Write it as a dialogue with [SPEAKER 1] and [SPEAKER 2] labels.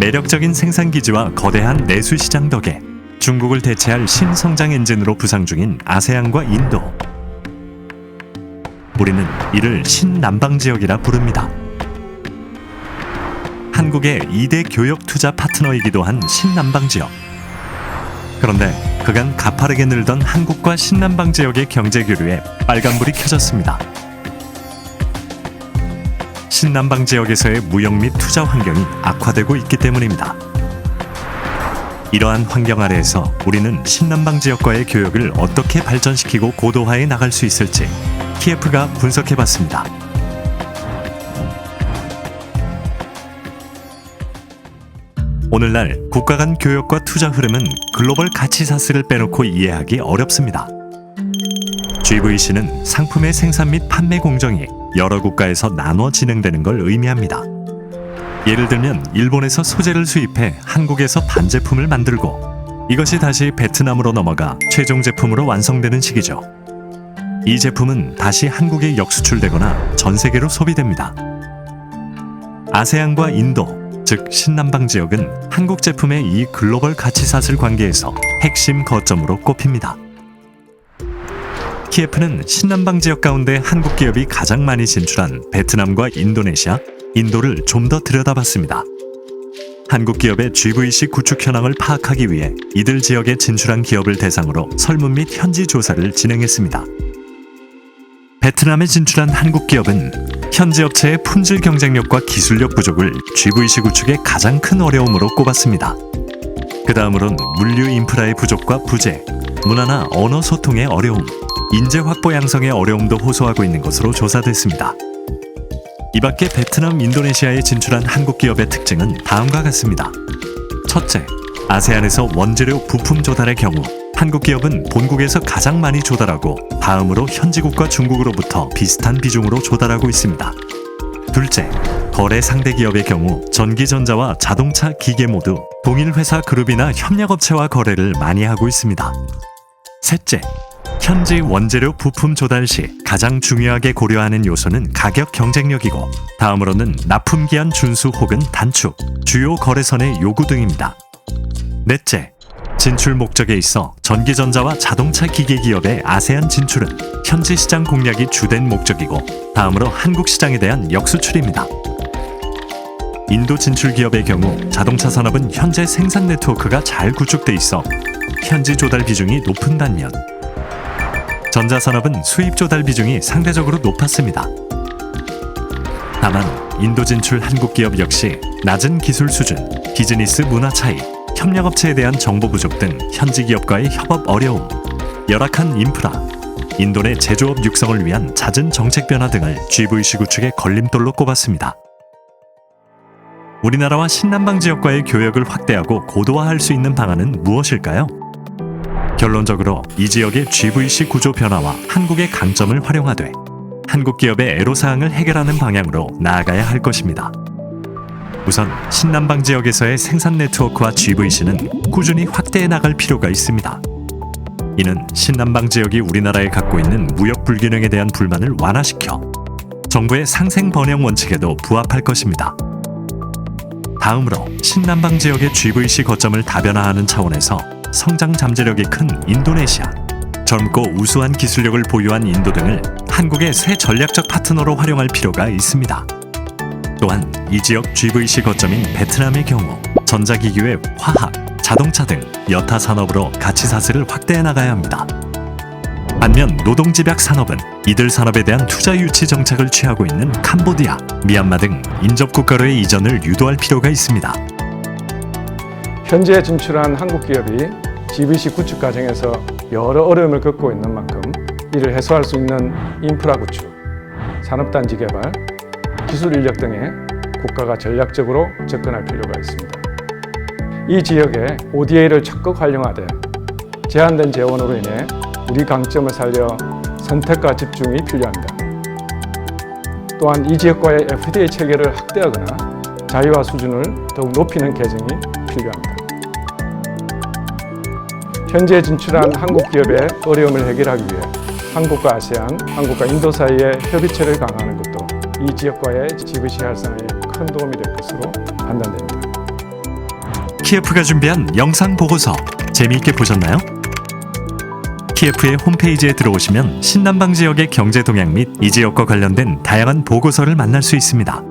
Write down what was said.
[SPEAKER 1] 매력적인 생산 기지와 거대한 내수 시장 덕에 중국을 대체할 신성장 엔진으로 부상 중인 아세안과 인도. 우리는 이를 신남방 지역이라 부릅니다. 한국의 2대 교역 투자 파트너이기도 한 신남방 지역. 그런데 그간 가파르게 늘던 한국과 신남방 지역의 경제 교류에 빨간불이 켜졌습니다. 신남방 지역에서의 무역 및 투자 환경이 악화되고 있기 때문입니다. 이러한 환경 아래에서 우리는 신남방 지역과의 교역을 어떻게 발전시키고 고도화해 나갈 수 있을지 TF가 분석해 봤습니다. 오늘날 국가 간 교역과 투자 흐름은 글로벌 가치 사슬을 빼놓고 이해하기 어렵습니다. GVC는 상품의 생산 및 판매 공정이 여러 국가에서 나눠 진행되는 걸 의미합니다. 예를 들면 일본에서 소재를 수입해 한국에서 반제품을 만들고 이것이 다시 베트남으로 넘어가 최종 제품으로 완성되는 시기죠. 이 제품은 다시 한국에 역수출되거나 전 세계로 소비됩니다. 아세안과 인도, 즉 신남방 지역은 한국 제품의 이 글로벌 가치 사슬 관계에서 핵심 거점으로 꼽힙니다. TF는 신남방 지역 가운데 한국 기업이 가장 많이 진출한 베트남과 인도네시아, 인도를 좀 더 들여다봤습니다. 한국 기업의 GVC 구축 현황을 파악하기 위해 이들 지역에 진출한 기업을 대상으로 설문 및 현지 조사를 진행했습니다. 베트남에 진출한 한국 기업은 현지 업체의 품질 경쟁력과 기술력 부족을 GVC 구축의 가장 큰 어려움으로 꼽았습니다. 그 다음으론 물류 인프라의 부족과 부재, 문화나 언어 소통의 어려움, 인재 확보 양성의 어려움도 호소하고 있는 것으로 조사됐습니다. 이 밖에 베트남, 인도네시아에 진출한 한국 기업의 특징은 다음과 같습니다. 첫째, 아세안에서 원재료 부품 조달의 경우 한국 기업은 본국에서 가장 많이 조달하고 다음으로 현지국과 중국으로부터 비슷한 비중으로 조달하고 있습니다. 둘째, 거래 상대 기업의 경우 전기전자와 자동차 기계 모두 동일 회사 그룹이나 협력업체와 거래를 많이 하고 있습니다. 셋째, 현지 원재료 부품 조달 시 가장 중요하게 고려하는 요소는 가격 경쟁력이고 다음으로는 납품 기한 준수 혹은 단축, 주요 거래선의 요구 등입니다. 넷째, 진출 목적에 있어 전기전자와 자동차 기계 기업의 아세안 진출은 현지 시장 공략이 주된 목적이고 다음으로 한국 시장에 대한 역수출입니다. 인도 진출 기업의 경우 자동차 산업은 현재 생산 네트워크가 잘 구축돼 있어 현지 조달 비중이 높은 반면 전자산업은 수입 조달 비중이 상대적으로 높았습니다. 다만 인도 진출 한국 기업 역시 낮은 기술 수준, 비즈니스 문화 차이, 협력업체에 대한 정보 부족 등 현지 기업과의 협업 어려움, 열악한 인프라, 인도 내 제조업 육성을 위한 잦은 정책 변화 등을 GVC 구축의 걸림돌로 꼽았습니다. 우리나라와 신남방 지역과의 교역을 확대하고 고도화할 수 있는 방안은 무엇일까요? 결론적으로 이 지역의 GVC 구조 변화와 한국의 강점을 활용하되 한국 기업의 애로사항을 해결하는 방향으로 나아가야 할 것입니다. 우선 신남방 지역에서의 생산 네트워크와 GVC는 꾸준히 확대해 나갈 필요가 있습니다. 이는 신남방 지역이 우리나라에 갖고 있는 무역 불균형에 대한 불만을 완화시켜 정부의 상생 번영 원칙에도 부합할 것입니다. 다음으로 신남방 지역의 GVC 거점을 다변화하는 차원에서 성장 잠재력이 큰 인도네시아, 젊고 우수한 기술력을 보유한 인도 등을 한국의 새 전략적 파트너로 활용할 필요가 있습니다. 또한 이 지역 GVC 거점인 베트남의 경우 전자기기의 화학, 자동차 등 여타 산업으로 가치 사슬을 확대해 나가야 합니다. 반면 노동 집약 산업은 이들 산업에 대한 투자 유치 정책을 취하고 있는 캄보디아, 미얀마 등 인접 국가로의 이전을 유도할 필요가 있습니다.
[SPEAKER 2] 현재 진출한 한국 기업이 GVC 구축 과정에서 여러 어려움을 겪고 있는 만큼 이를 해소할 수 있는 인프라 구축, 산업단지 개발, 기술 인력 등에 국가가 전략적으로 접근할 필요가 있습니다. 이 지역에 ODA를 적극 활용하되 제한된 재원으로 인해 우리 강점을 살려 선택과 집중이 필요합니다. 또한 이 지역과의 FTA 체계를 확대하거나 자유화 수준을 더욱 높이는 개정이 필요합니다. 현재 진출한 한국 기업의 어려움을 해결하기 위해 한국과 아세안, 한국과 인도 사이의 협의체를 강화하는 것도 이 지역과의 GVC 활성화에 큰 도움이 될 것으로 판단됩니다.
[SPEAKER 1] 키예프가 준비한 영상 보고서 재미있게 보셨나요? 키예프의 홈페이지에 들어오시면 신남방 지역의 경제 동향 및 이 지역과 관련된 다양한 보고서를 만날 수 있습니다.